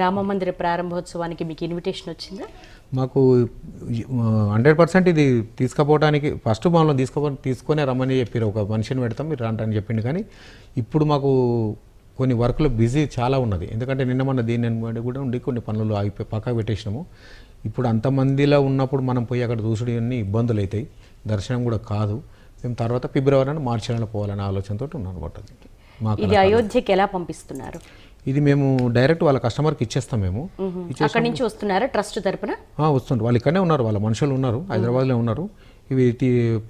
రామ మందిర ప్రారంభోత్సవానికి మీకు ఇన్విటేషన్ వచ్చిందా? మాకు హండ్రెడ్ పర్సెంట్ ఇది తీసుకుపోవడానికి ఫస్ట్ మమ్మల్ని తీసుకో తీసుకొనే రమ్మని చెప్పారు ఒక మనిషిని పెడతాం మీరు రండి అని చెప్పిండు. కానీ ఇప్పుడు మాకు కొన్ని వర్క్లు బిజీ చాలా ఉన్నది. ఎందుకంటే నిన్న మొన్న దీని కూడా ఉండి కొన్ని పనులు ఆగిపోయి పక్కకు పెట్టేసినాము. ఇప్పుడు అంతమందిలో ఉన్నప్పుడు మనం పోయి అక్కడ చూసుడు అన్ని ఇబ్బందులు అవుతాయి దర్శనం కూడా కాదు. మేము తర్వాత ఫిబ్రవరి మార్చి నెలలో పోవాలనే ఆలోచనతో ఉన్నాను అనమాట. ఇది అయోధ్యకి ఎలా పంపిస్తున్నారు? ఇది మేము డైరెక్ట్ వాళ్ళ కస్టమర్కి ఇచ్చేస్తాం మేము. అక్కడి నుంచి వస్తున్నారా ట్రస్ట్ తరపున? వస్తుంటారు వాళ్ళు ఇక్కడనే ఉన్నారు వాళ్ళ మనుషులు ఉన్నారు హైదరాబాద్లో ఉన్నారు. ఇవి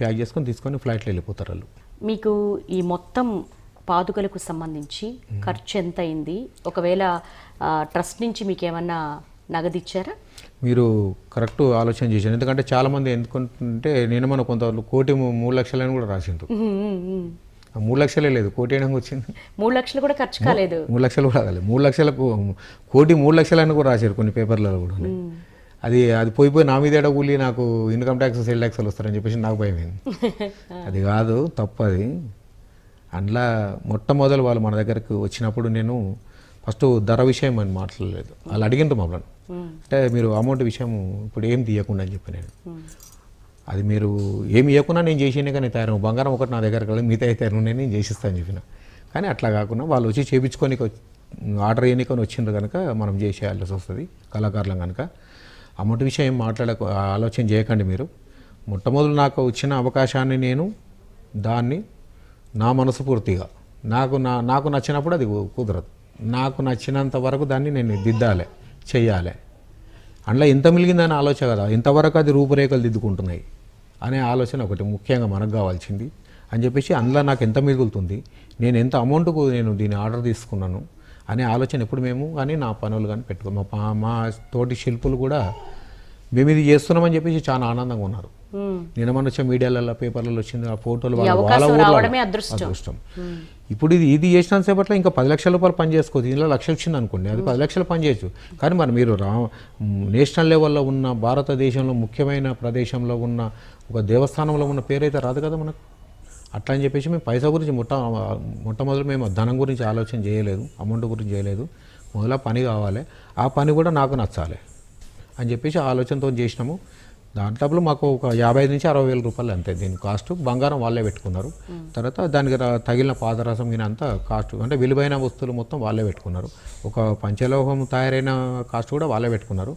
ప్యాక్ చేసుకొని తీసుకొని ఫ్లైట్లో వెళ్ళిపోతారు వాళ్ళు. మీకు ఈ మొత్తం పాదుకలకు సంబంధించి ఖర్చు ఎంత అయింది? ఒకవేళ ట్రస్ట్ నుంచి మీకు ఏమన్నా నగదు ఇచ్చారా? మీరు కరెక్ట్ ఆలోచన చేశారు. ఎందుకంటే చాలామంది ఎందుకంటే నేను మన కొంత కోటి మూడు లక్షలని కూడా రాసిండ్రు. మూడు లక్షలే లేదు కోటి అయినా వచ్చింది. మూడు లక్షలు కూడా ఖర్చు కాలేదు. మూడు లక్షలు కూడా కాలేదు. మూడు లక్షలకు కోటి మూడు లక్షలని కూడా రాశారు కొన్ని పేపర్లలో కూడా. అది అది పోయి పోయి నా మీద కూలి నాకు ఇన్కమ్ ట్యాక్స్ సేల్ ట్యాక్స్లు వస్తారని చెప్పేసి నాకు భయం అయింది అది కాదు తప్పు అది. అందులో మొట్టమొదలు వాళ్ళు మన దగ్గరకు వచ్చినప్పుడు నేను ఫస్ట్ ధర విషయం అని మాట్లాడలేదు. వాళ్ళు అడిగిండ్రు మమ్మల్ని. అంటే మీరు అమౌంట్ విషయం ఇప్పుడు ఏం తీయకుండా అని చెప్పి నేను. అది మీరు ఏమి ఇవ్వకుండా నేను చేసినే కానీ తయారు. బంగారం ఒకటి నా దగ్గర కదా మిగతా అయితే నేను నేను చేసిస్తాను చెప్పిన. కానీ అట్లా కాకుండా వాళ్ళు వచ్చి చేపించుకొని ఆర్డర్ చేయనికొని వచ్చిండ్రు కనుక మనం చేసేయాల్సి వస్తుంది కళాకారులం కనుక. అమౌంట్ విషయం మాట్లాడక మాట్లాడ ఆలోచన చేయకండి మీరు. మొట్టమొదటి నాకు వచ్చిన అవకాశాన్ని నేను దాన్ని నా మనస్ఫూర్తిగా నాకు నా నాకు నచ్చినప్పుడు అది కుదరదు. నాకు నచ్చినంత వరకు దాన్ని నేను దిద్దాలి చెయ్యాలి. అందులో ఎంత మిలిగిందని ఆలోచన కదా. ఇంతవరకు అది రూపురేఖలు దిద్దుకుంటున్నాయి. అనే ఆలోచన ఒకటి ముఖ్యంగా మనకు కావాల్సింది. అని చెప్పేసి అందులో నాకు ఎంత మిగులుతుంది నేను ఎంత అమౌంట్కు నేను దీన్ని ఆర్డర్ తీసుకున్నాను అనే ఆలోచన ఎప్పుడు మేము కానీ నా పనులు కానీ పెట్టుకో మా మా తోటి శిల్పులు కూడా మేము ఇది చేస్తున్నామని చెప్పేసి చాలా ఆనందంగా ఉన్నారు. నిన్న మన వచ్చే మీడియాలలో పేపర్లలో వచ్చింది ఆ ఫోటోలు వాళ్ళ ఊర్లో అదృష్టం. ఇప్పుడు ఇది ఇది చేసినంత సేపట్లో ఇంకా పది లక్షల రూపాయలు పని చేసుకోవచ్చు. ఇందులో లక్ష వచ్చింది అనుకోండి అది పది లక్షలు పని చేయొచ్చు. కానీ మరి మీరు రా నేషనల్ లెవెల్లో ఉన్న భారతదేశంలో ముఖ్యమైన ప్రదేశంలో ఉన్న ఒక దేవస్థానంలో ఉన్న పేరైతే రాదు కదా మనకు. అట్లా అని చెప్పేసి మేము పైసా గురించి మొట్ట మొట్టమొదటి మేము ధనం గురించి ఆలోచన చేయలేదు అమౌంట్ గురించి చేయలేదు. మొదల పని కావాలి. ఆ పని కూడా నాకు నచ్చాలి. అని చెప్పేసి ఆలోచనతో చేసినాము. దాంట్లో మాకు ఒక యాభై ఐదు నుంచి అరవై వేల రూపాయలు అంతే. దీని కాస్ట్ బంగారం వాళ్ళే పెట్టుకున్నారు. తర్వాత దానికి తగిలిన పాదరసం మీద అంతా కాస్ట్ అంటే విలువైన వస్తువులు మొత్తం వాళ్ళే పెట్టుకున్నారు. ఒక పంచలోహం తయారైన కాస్ట్ కూడా వాళ్ళే పెట్టుకున్నారు.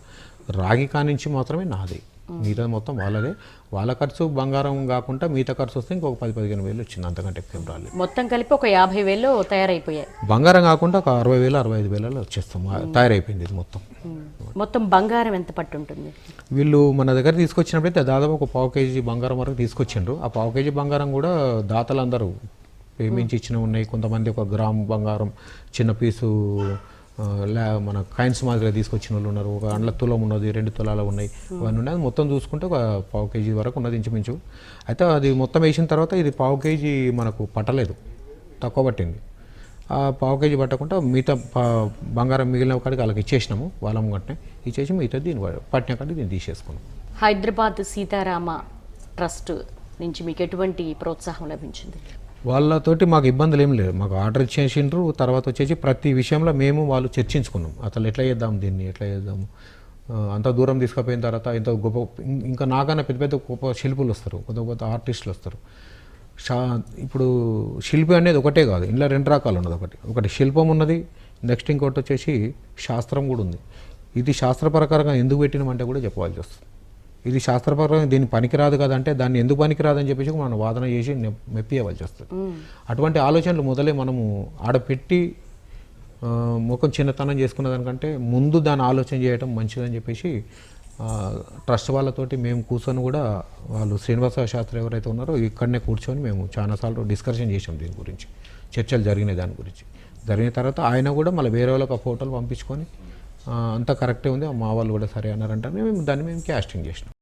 రాగి కానించి మాత్రమే నాది. మిగతా మొత్తం వాళ్ళదే. వాళ్ళ ఖర్చు బంగారం కాకుండా మిగతా ఖర్చు వస్తే ఇంకొక పది పదిహేను వేలు వచ్చింది అంతకంటే ఎక్కువ రాలేదు మొత్తం కలిపి ఒక యాభై వేలు తయారైపోయాయి. బంగారం కాకుండా ఒక అరవై వేలు అరవై ఐదు వేలలో వచ్చేస్తాం. తయారైపోయింది ఇది మొత్తం. మొత్తం బంగారం ఎంత పట్టు ఉంటుంది వీళ్ళు మన దగ్గర తీసుకొచ్చినప్పుడైతే దాదాపు ఒక పావు కేజీ బంగారం వరకు తీసుకొచ్చిండ్రు. ఆ పావు కేజీ బంగారం కూడా దాతలందరూ ప్రేమించి ఇచ్చిన ఉన్నాయి. కొంతమంది ఒక గ్రామ్ బంగారం చిన్న పీసు లే మన కాయిన్స్ మాదిరిగా తీసుకొచ్చిన వాళ్ళు ఉన్నారు. ఒక అండ్ల తులం ఉన్నది రెండు తులాలు ఉన్నాయి. అవన్నీ ఉన్నాయి. అది మొత్తం చూసుకుంటే ఒక పావు కేజీ వరకు ఉన్నది ఇంచుమించు. అయితే అది మొత్తం వేసిన తర్వాత ఇది పావు కేజీ మనకు పట్టలేదు. తక్కువ పట్టింది. ఆ పావు కేజీ పట్టకుండా మిగతా బంగారం మిగిలిన కాడికి వాళ్ళకి ఇచ్చేసినాము. వాళ్ళం కట్టిన ఇచ్చేసి మిగతా దీన్ని పట్టిన కాడికి దీన్ని తీసేసుకున్నాం. హైదరాబాద్ సీతారామ ట్రస్ట్ నుంచి మీకు ఎటువంటి ప్రోత్సాహం లభించింది? వాళ్ళతోటి మాకు ఇబ్బందులు ఏం లేదు మాకు ఆర్డర్ ఇచ్చేసిండ్రు తర్వాత వచ్చేసి ప్రతి విషయంలో మేము వాళ్ళు చర్చించుకున్నాం. అసలు ఎట్లా చేద్దాం దీన్ని ఎట్లా చేద్దాము అంత దూరం తీసుకుపోయిన తర్వాత ఇంత గొప్ప ఇం- ఇంకా నాకన్నా పెద్ద పెద్ద గొప్ప శిల్పులు వస్తారు. కొత్త కొత్త ఆర్టిస్టులు వస్తారు. షా ఇప్పుడు శిల్పి అనేది ఒకటే కాదు. ఇందులో రెండు రకాలు ఉన్నది ఒకటి. ఒకటి శిల్పం ఉన్నది నెక్స్ట్ ఇంకోటి వచ్చేసి శాస్త్రం కూడా ఉంది. ఇది శాస్త్ర ప్రకారంగా ఎందుకు పెట్టినామంటే కూడా చెప్పవలసి వస్తుంది. ఇది శాస్త్రపరంగా దీన్ని పనికిరాదు కదంటే దాన్ని ఎందుకు పనికిరాదని చెప్పేసి మనం వాదన చేసి మెప్పియవలసి వస్తుంది. అటువంటి ఆలోచనలు మొదలే మనము ఆడపెట్టి ముఖం చిన్నతనం చేసుకున్న దానికంటే ముందు దాన్ని ఆలోచన చేయడం మంచిదని చెప్పేసి ట్రస్ట్ వాళ్ళతోటి మేము కూర్చొని కూడా వాళ్ళు శ్రీనివాస శాస్త్రి ఎవరైతే ఉన్నారో ఇక్కడనే కూర్చొని మేము చాలాసార్లు డిస్కషన్ చేసాం దీని గురించి. చర్చలు జరిగినాయి దాని గురించి. జరిగిన తర్వాత ఆయన కూడా మళ్ళీ వేరే వాళ్ళకి ఆ ఫోటోలు పంపించుకొని అంతా కరెక్టే ఉంది మా వాళ్ళు కూడా సరే అన్నారంటే. మేము దాన్ని మేము క్యాస్టింగ్ చేసినాం.